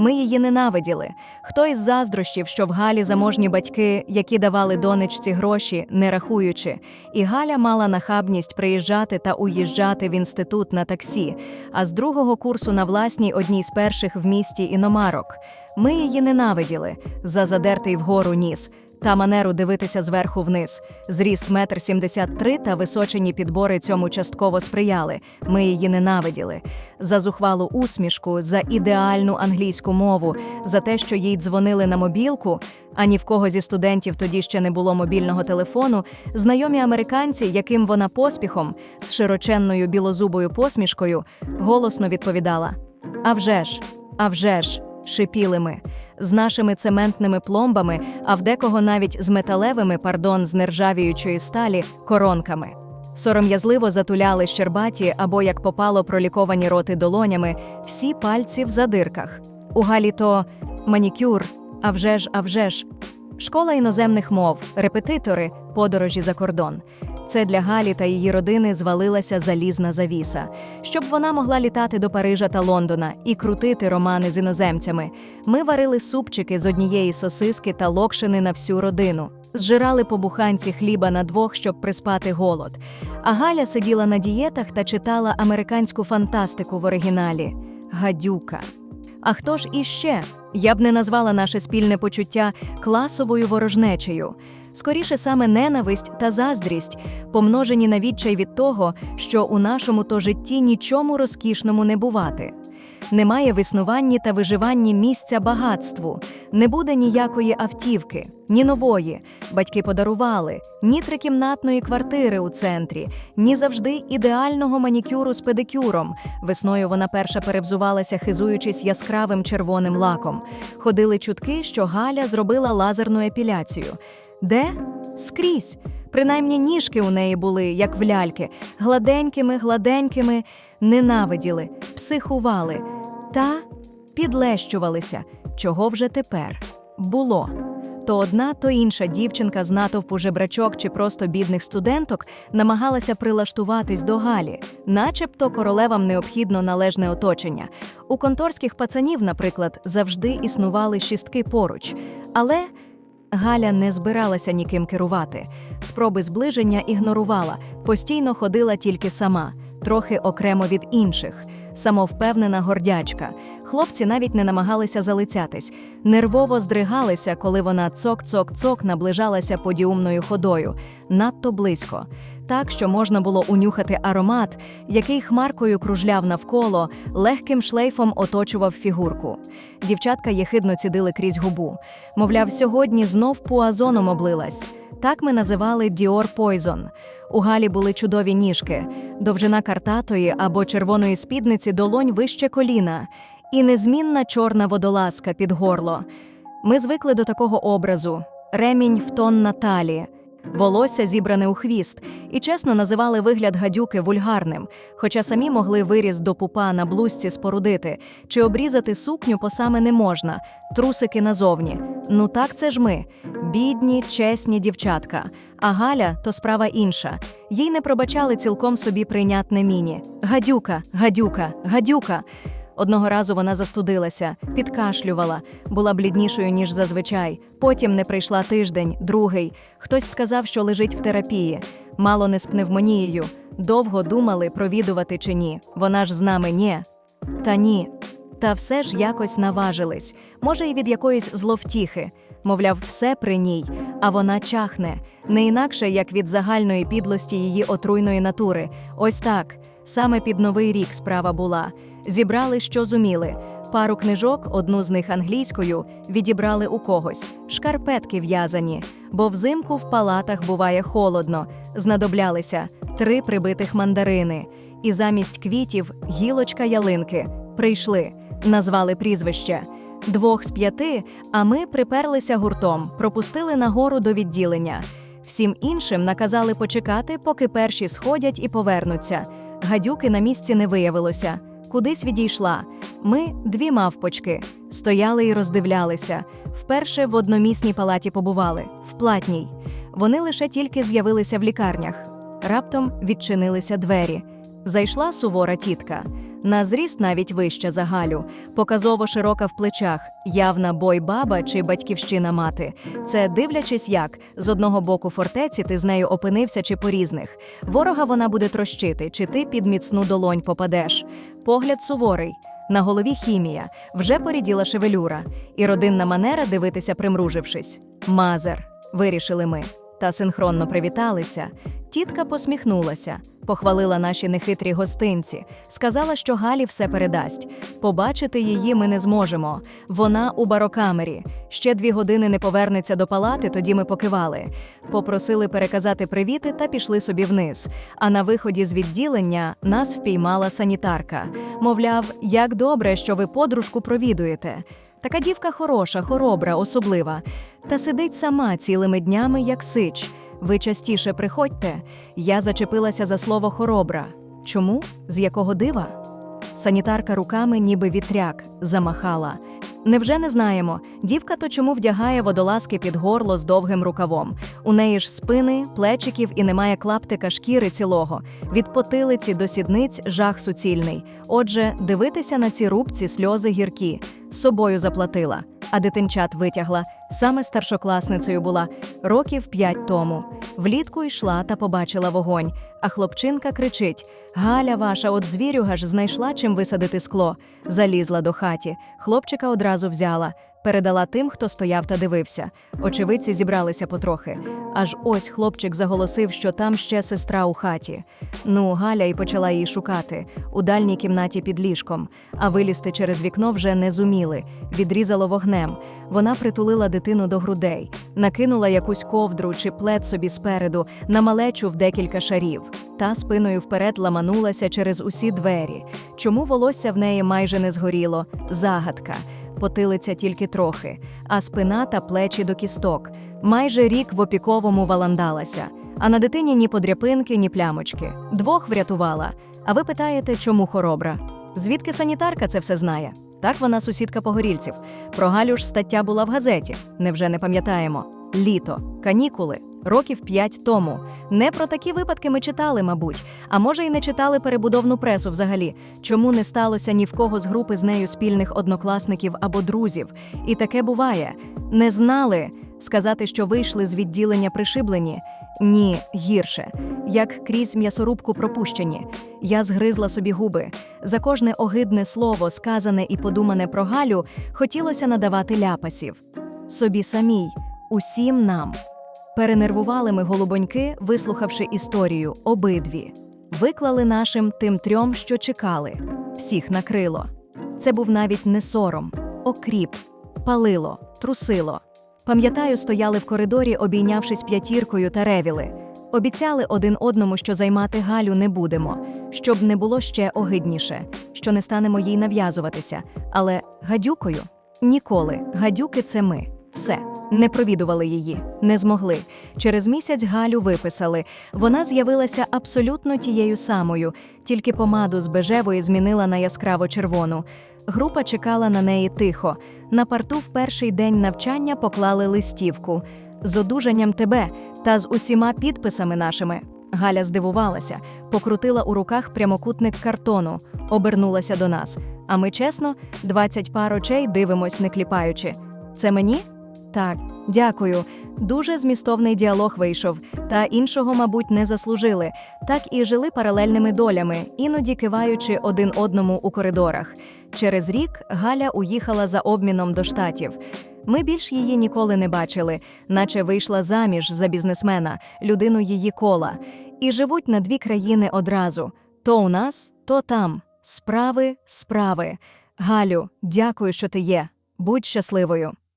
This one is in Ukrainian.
Ми її ненавиділи. Хто із заздрощів, що в Галі заможні батьки, які давали донечці гроші, не рахуючи, і Галя мала нахабність приїжджати та уїжджати в інститут на таксі, а з другого курсу на власній одній з перших в місті іномарок. Ми її ненавиділи за задертий вгору ніс. Та манеру дивитися зверху вниз. Зріст метр сімдесят три та височені підбори цьому частково сприяли. Ми її ненавиділи. За зухвалу усмішку, за ідеальну англійську мову, за те, що їй дзвонили на мобілку. А ні в кого зі студентів тоді ще не було мобільного телефону. Знайомі американці, яким вона поспіхом, з широченною білозубою посмішкою, голосно відповідала: «А вже ж, а вже ж!» Шипіли ми з нашими цементними пломбами, а в декого навіть з металевими, пардон, з нержавіючої сталі коронками. Сором'язливо затуляли щербаті або, як попало, проліковані роти долонями, всі пальці в задирках. У Галі то манікюр, а вже ж, а вже ж. Школа іноземних мов, репетитори, подорожі за кордон. Це для Галі та її родини звалилася залізна завіса, щоб вона могла літати до Парижа та Лондона і крутити романи з іноземцями. Ми варили супчики з однієї сосиски та локшини на всю родину. Зжирали по буханці хліба на двох, щоб приспати голод. А Галя сиділа на дієтах та читала американську фантастику в оригіналі Гадюка. А хто ж іще? Я б не назвала наше спільне почуття класовою ворожнечею. Скоріше саме ненависть та заздрість, помножені на відчай від того, що у нашому то житті нічому розкішному не бувати. Немає в існуванні та виживанні місця багатству, не буде ніякої автівки, ні нової. Батьки подарували, ні трикімнатної квартири у центрі, ні завжди ідеального манікюру з педикюром. Весною вона перша перевзувалася, хизуючись яскравим червоним лаком. Ходили чутки, що Галя зробила лазерну епіляцію. Де? Скрізь. Принаймні ніжки у неї були, як в ляльки, гладенькими, гладенькими, ненавиділи, психували та підлещувалися. Чого вже тепер? Було. То одна, то інша дівчинка з натовпу жебрачок чи просто бідних студенток намагалася прилаштуватись до Галі, начебто королевам необхідно належне оточення. У конторських пацанів, наприклад, завжди існували шістки поруч. Але Галя не збиралася ніким керувати. Спроби зближення ігнорувала, постійно ходила тільки сама, трохи окремо від інших. Самовпевнена гордячка. Хлопці навіть не намагалися залицятись, нервово здригалися, коли вона цок-цок-цок наближалася подіумною ходою, надто близько, так що можна було унюхати аромат, який хмаркою кружляв навколо, легким шлейфом оточував фігурку. Дівчатка єхидно цідили крізь губу. Мовляв, сьогодні знов пуазоном облилась. Так ми називали Dior Poison. У Галі були чудові ніжки, довжина картатої або червоної спідниці долонь вище коліна, і незмінна чорна водолазка під горло. Ми звикли до такого образу: ремінь в тон на талії, волосся зібране у хвіст, і чесно називали вигляд гадюки вульгарним, хоча самі могли виріз до пупа на блузці спорудити чи обрізати сукню по саме не можна, трусики назовні. Ну так це ж ми, бідні, чесні дівчатка. А Галя то справа інша. Їй не пробачали цілком собі прийнятне міні. Гадюка, гадюка, гадюка. Одного разу вона застудилася, підкашлювала, була бліднішою, ніж зазвичай. Потім не прийшла тиждень, другий. Хтось сказав, що лежить в терапії, мало не з пневмонією. Довго думали, провідувати чи ні. Вона ж з нами ні. Та ні. Та все ж якось наважились, може, і від якоїсь зловтіхи. Мовляв, все при ній, а вона чахне, не інакше, як від загальної підлості її отруйної натури. Ось так. Саме під новий рік справа була. Зібрали, що зуміли. Пару книжок, одну з них англійською, відібрали у когось, шкарпетки в'язані, бо взимку в палатах буває холодно. Знадоблялися три прибитих мандарини, і замість квітів гілочка ялинки. Прийшли, назвали прізвище. Двох з п'яти, а ми приперлися гуртом, пропустили нагору до відділення. Всім іншим наказали почекати, поки перші сходять і повернуться. Гадюки на місці не виявилося. Кудись відійшла. Ми, дві мавпочки, стояли і роздивлялися. Вперше в одномісній палаті побували, в платній. Вони лише тільки з'явилися в лікарнях. Раптом відчинилися двері. Зайшла сувора тітка. На зріст навіть вища за Галю, показово широка в плечах, явна бойбаба чи батьківщина мати. Це дивлячись, як з одного боку фортеці ти з нею опинився чи по різних. Ворога вона буде трощити, чи ти під міцну долонь попадеш. Погляд суворий. На голові хімія, вже поріділа шевелюра, і родинна манера дивитися примружившись. Мазер, вирішили ми. Та синхронно привіталися. Тітка посміхнулася, похвалила наші нехитрі гостинці, сказала, що Галі все передасть. Побачити її ми не зможемо. Вона у барокамері. Ще дві години не повернеться до палати, тоді ми покивали. Попросили переказати привіти та пішли собі вниз. А на виході з відділення нас впіймала санітарка. Мовляв, як добре, що ви подружку провідуєте. Така дівка хороша, хоробра, особлива. Та сидить сама цілими днями, як сич. Ви частіше приходьте. Я зачепилася за слово хоробра. Чому? З якого дива? Санітарка руками, ніби вітряк, замахала. Невже не знаємо? Дівка то чому вдягає водолазки під горло з довгим рукавом. У неї ж спини, плечиків і немає клаптика шкіри цілого. Від потилиці до сідниць жах суцільний. Отже, дивитися на ці рубці сльози гіркі. Собою заплатила, а дитинчат витягла. Саме старшокласницею була років п'ять тому. Влітку йшла та побачила вогонь. А хлопчинка кричить: Галя ваша, от звірюга ж знайшла чим висадити скло. Залізла до хаті. Хлопчика одразу взяла, передала тим, хто стояв та дивився. Очевидці зібралися потрохи. Аж ось хлопчик заголосив, що там ще сестра у хаті. Ну, Галя й почала її шукати у дальній кімнаті під ліжком, а вилізти через вікно вже не зуміли. Відрізало вогнем. Вона притулила дитину до грудей, накинула якусь ковдру чи плед собі спереду, на малечу в декілька шарів. Та спиною вперед ламанулася через усі двері. Чому волосся в неї майже не згоріло? Загадка. Потилиця тільки трохи, а спина та плечі до кісток. Майже рік в опіковому валандалася. А на дитині ні подряпинки, ні плямочки. Двох врятувала. А ви питаєте, чому хоробра? Звідки санітарка це все знає? Так вона сусідка погорільців. Про Галю ж стаття була в газеті. Невже не пам'ятаємо? Літо, канікули, років п'ять тому. Не про такі випадки ми читали, мабуть. А може, й не читали перебудовну пресу взагалі. Чому не сталося ні в кого з групи з нею спільних однокласників або друзів? І таке буває. Не знали сказати, що вийшли з відділення пришиблені. Ні, гірше, як крізь м'ясорубку пропущені. Я згризла собі губи. За кожне огидне слово, сказане і подумане про Галю, хотілося надавати ляпасів. Собі самій, усім нам. Перенервували ми голубоньки, вислухавши історію, обидві. Виклали нашим тим трьом, що чекали. Всіх накрило. Це був навіть не сором, окріп, палило, трусило. Пам'ятаю, стояли в коридорі, обійнявшись п'ятіркою та ревіли. Обіцяли один одному, що займати Галю не будемо, щоб не було ще огидніше, що не станемо їй нав'язуватися. Але гадюкою ніколи. Гадюки це ми. Все. Не провідували її, не змогли. Через місяць Галю виписали. Вона з'явилася абсолютно тією самою, тільки помаду з бежевої змінила на яскраво червону. Група чекала на неї тихо. На парту в перший день навчання поклали листівку з одужанням тебе та з усіма підписами нашими. Галя здивувалася, покрутила у руках прямокутник картону, обернулася до нас. А ми чесно, 20 пар очей дивимось, не кліпаючи. Це мені? Так, дякую. Дуже змістовний діалог вийшов, та іншого, мабуть, не заслужили. Так і жили паралельними долями, іноді киваючи один одному у коридорах. Через рік Галя уїхала за обміном до штатів. Ми більш її ніколи не бачили, наче вийшла заміж за бізнесмена, людину її кола, і живуть на дві країни одразу: то у нас, то там. Справи, справи. Галю, дякую, що ти є. Будь щасливою.